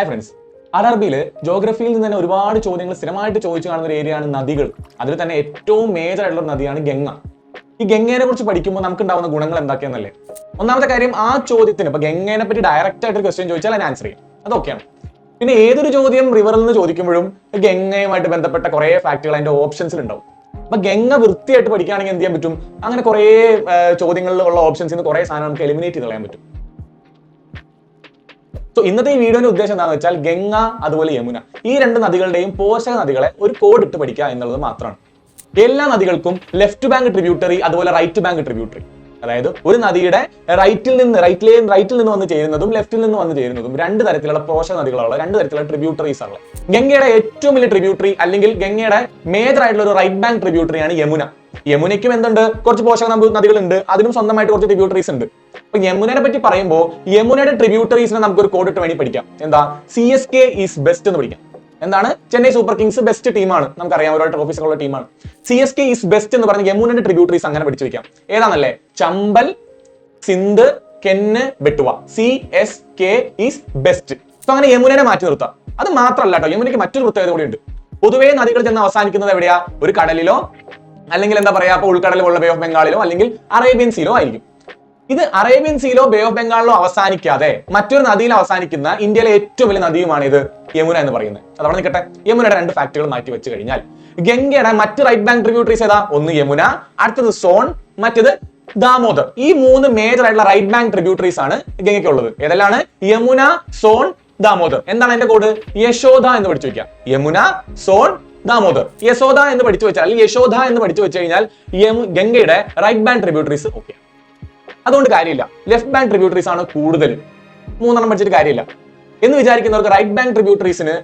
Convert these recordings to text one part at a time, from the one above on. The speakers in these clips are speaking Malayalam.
ഹായ് ഫ്രണ്ട്സ് അറബിയിൽ ജോഗ്രഫിയിൽ നിന്ന് തന്നെ ഒരുപാട് ചോദ്യങ്ങൾ സ്ഥിരമായിട്ട് ചോദിച്ചു കാണുന്ന ഒരു ഏരിയയാണ് നദികൾ. അതിൽ തന്നെ ഏറ്റവും മേജർ ആയിട്ടുള്ള നദിയാണ് ഗംഗ. ഈ ഗംഗേനെ കുറിച്ച് പഠിക്കുമ്പോൾ നമുക്ക് ഉണ്ടാവുന്ന ഗുണങ്ങൾ എന്തൊക്കെയാണെന്നല്ലേ ഒന്നാമത്തെ കാര്യം ആ ചോദ്യത്തിന് ഇപ്പൊ ഗംഗേനെ പറ്റി ഡയറക്റ്റ് ആയിട്ട് ക്വസ്റ്റ്യൻ ചോദിച്ചാൽ അതിന് ആൻസർ ചെയ്യും. അതൊക്കെയാണ്. പിന്നെ ഏതൊരു ചോദ്യം റിവറിൽ നിന്ന് ചോദിക്കുമ്പോഴും ഗംഗയുമായിട്ട് ബന്ധപ്പെട്ട കുറെ ഫാക്ടുകൾ അതിന്റെ ഓപ്ഷൻസിൽ ഉണ്ടാവും. അപ്പൊ ഗംഗ വൃത്തിയായിട്ട് പഠിക്കുകയാണെങ്കിൽ എന്ത് ചെയ്യാൻ പറ്റും? അങ്ങനെ കുറെ ചോദ്യങ്ങളിലുള്ള ഓപ്ഷൻസ് നിന്ന് കുറെ സാധനം നമുക്ക് എലിമിനേറ്റ് ചെയ്ത് കളയാൻ പറ്റും. സോ ഇന്നത്തെ ഈ വീഡിയോന്റെ ഉദ്ദേശം എന്താണെന്ന് വെച്ചാൽ ഗംഗ അതുപോലെ യമുന. ഈ രണ്ട് നദികളുടെയും പോഷക നദികളെ ഒരു കോഡ് ഇട്ട് പഠിക്കുക എന്നുള്ളത് മാത്രമാണ്. എല്ലാ നദികൾക്കും ലെഫ്റ്റ് ബാങ്ക് ട്രിബ്യൂട്ടറി അതുപോലെ റൈറ്റ് ബാങ്ക് ട്രിബ്യൂട്ടറി അതായത് ഒരു നദിയുടെ റൈറ്റിൽ നിന്ന് റൈറ്റിലെ റൈറ്റിൽ നിന്ന് വന്ന് ചേരുന്നതും ലെഫ്റ്റിൽ നിന്ന് വന്ന് ചേരുന്നതും രണ്ട് തരത്തിലുള്ള പോഷക നദികളുള്ള രണ്ട് തരത്തിലുള്ള ട്രിബ്യൂട്ടറീസ് ആണ് ഗംഗയുടെ ഏറ്റവും വലിയ ട്രിബ്യൂട്ടറി അല്ലെങ്കിൽ ഗംഗയുടെ മേജർ ആയിട്ടുള്ള ഒരു റൈറ്റ് ബാങ്ക് ട്രിബ്യൂട്ടറിയാണ് യമുന. യമുനയ്ക്കും എന്തുണ്ട്? കുറച്ച് പോഷക നദികളുണ്ട്. അതിനും സ്വന്തമായിട്ട് കുറച്ച് ട്രിബ്യൂട്ടറീസ് ഉണ്ട്. അപ്പൊ യമുനയെ പറ്റി പറയുമ്പോൾ യമുനയുടെ ട്രിബ്യൂട്ടറീസിനെ നമുക്ക് ഒരു കോഡ് ഇട്ട് വേണ്ടി പഠിക്കാം. എന്താ? C S K is best എന്ന് പഠിക്കാം. എന്താണ്? ചെന്നൈ സൂപ്പർ കിങ്സ് ബെസ്റ്റ് ടീമാണ് നമുക്കറിയാം ഒരു ട്രോഫീസ് ഉള്ള ടീമാണ് C S K is best എന്ന് പറഞ്ഞ യമുനയുടെ ട്രിബ്യൂട്ടറീസ് അങ്ങനെ പഠിച്ചു വെക്കാം. ഏതാണല്ലേ? Chambal Sindh Ken Betwa. C S K is best so അങ്ങനെ യമുനനെ മാറ്റി നിർത്താം. അത് മാത്രമല്ല കേട്ടോ. യമുനയ്ക്ക് മറ്റൊരു പ്രത്യേകത കൂടി ഉണ്ട്. പൊതുവേ നദികൾ ചെന്ന് അവസാനിക്കുന്നത് എവിടെയാ? ഒരു കടലിലോ അല്ലെങ്കിൽ എന്താ പറയാ അപ്പൊ ഉൾക്കടലുള്ള ബേ ഓഫ് ബംഗാളിലോ അല്ലെങ്കിൽ അറേബ്യൻ സീലോ ആയിരിക്കും. ഇത് അറേബ്യൻ സീലോ ബേ ഓഫ് ബംഗാളിലോ അവസാനിക്കാതെ മറ്റൊരു നദിയിൽ അവസാനിക്കുന്ന ഇന്ത്യയിലെ ഏറ്റവും വലിയ നദിയുമാണ് ഇത് യമുന എന്ന് പറയുന്നത്. അതവിടെ നിൽക്കട്ടെ. യമുനയുടെ രണ്ട് ഫാക്ടുകൾ മാറ്റി വെച്ച് കഴിഞ്ഞാൽ. ഗംഗയുടെ മറ്റ് റൈറ്റ് ബാങ്ക് ട്രിബ്യൂട്ടറീസ് ഏതാ? ഒന്ന് യമുന അടുത്തത് സോൺ മറ്റത് ദാമോദർ. ഈ മൂന്ന് മേജർ ആയിട്ടുള്ള റൈറ്റ് ബാങ്ക് ട്രിബ്യൂട്ടറീസ് ആണ് ഗംഗയ്ക്കുള്ളത്. ഏതെല്ലാം യമുന സോൺ ദാമോദർ. എന്താണ് എന്റെ കോഡ് യശോദ എന്ന് പഠിച്ചു വെക്കാം യമുന സോൺ ദാമോദർ യശോദ എന്ന് പഠിച്ചു വെച്ചാൽ അല്ലെങ്കിൽ യശോദ എന്ന് പഠിച്ചു വെച്ച് കഴിഞ്ഞാൽ ഗംഗയുടെ റൈറ്റ് ബാൻഡ് ട്രിബ്യൂട്ടറീസ് ഓക്കെ അതുകൊണ്ട് കാര്യമില്ല. ലെഫ്റ്റ് ബാൻഡ് ട്രിബ്യൂട്ടറീസ് ആണ് കൂടുതൽ മൂന്നെണ്ണം പഠിച്ചിട്ട് കാര്യമില്ല. എന്ന് വിചാരിക്കുന്നവർക്ക് റൈറ്റ് ബാൻഡ് ട്രിബ്യൂട്ടറീസിന്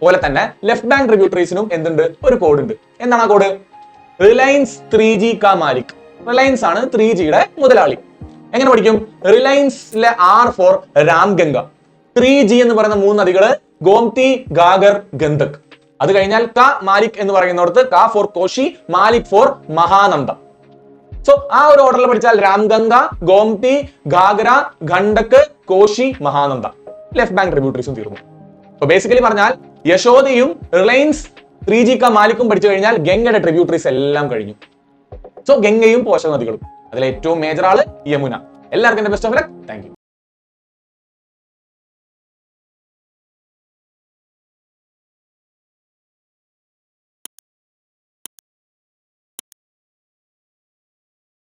പോലെ തന്നെ ലെഫ്റ്റ് ബാൻഡ് ട്രിബ്യൂട്ടറീസിനും എന്തുണ്ട്? ഒരു കോഡ് ഉണ്ട്. എന്താണ് ആ കോഡ് റിലയൻസ് ത്രീ ജി കാ മാലിക്. റിലയൻസ് ആണ് ത്രീ ജിയുടെ മുതലാളി. എങ്ങനെ പഠിക്കും? റിലയൻസിലെ R for Ramganga. Three G എന്ന് പറയുന്ന മൂന്ന് നദികൾ ഗോംതി ഗാഗർ ഗന്ധക്. അത് കഴിഞ്ഞാൽ ക മാലിക് എന്ന് പറയുന്നിടത്ത് ക for Koshi Malik for Mahananda. So ആ ഒരു ഓർഡറിൽ പഠിച്ചാൽ രാംഗംഗ ഗോംതി ഗാഗ്ര ഖണ്ഡക്ക് കോശി മഹാനന്ദ. ലെഫ്റ്റ് ബാങ്ക് ട്രിബ്യൂട്ടറീസും തീർന്നു. സോ ബേസിക്കലി പറഞ്ഞാൽ യശോദയും റിലയൻസ് ത്രീ ജി ക മാലിക്കും പഠിച്ചു കഴിഞ്ഞാൽ ഗംഗയുടെ ട്രിബ്യൂട്ടറീസ് എല്ലാം കഴിഞ്ഞു. സോ ഗംഗയും പോഷക നദികളും അതിലെ ഏറ്റവും മേജർ ആൾ യമുന. എല്ലാവർക്കും ബെസ്റ്റ് ഓഫ് ലക്ക് താങ്ക്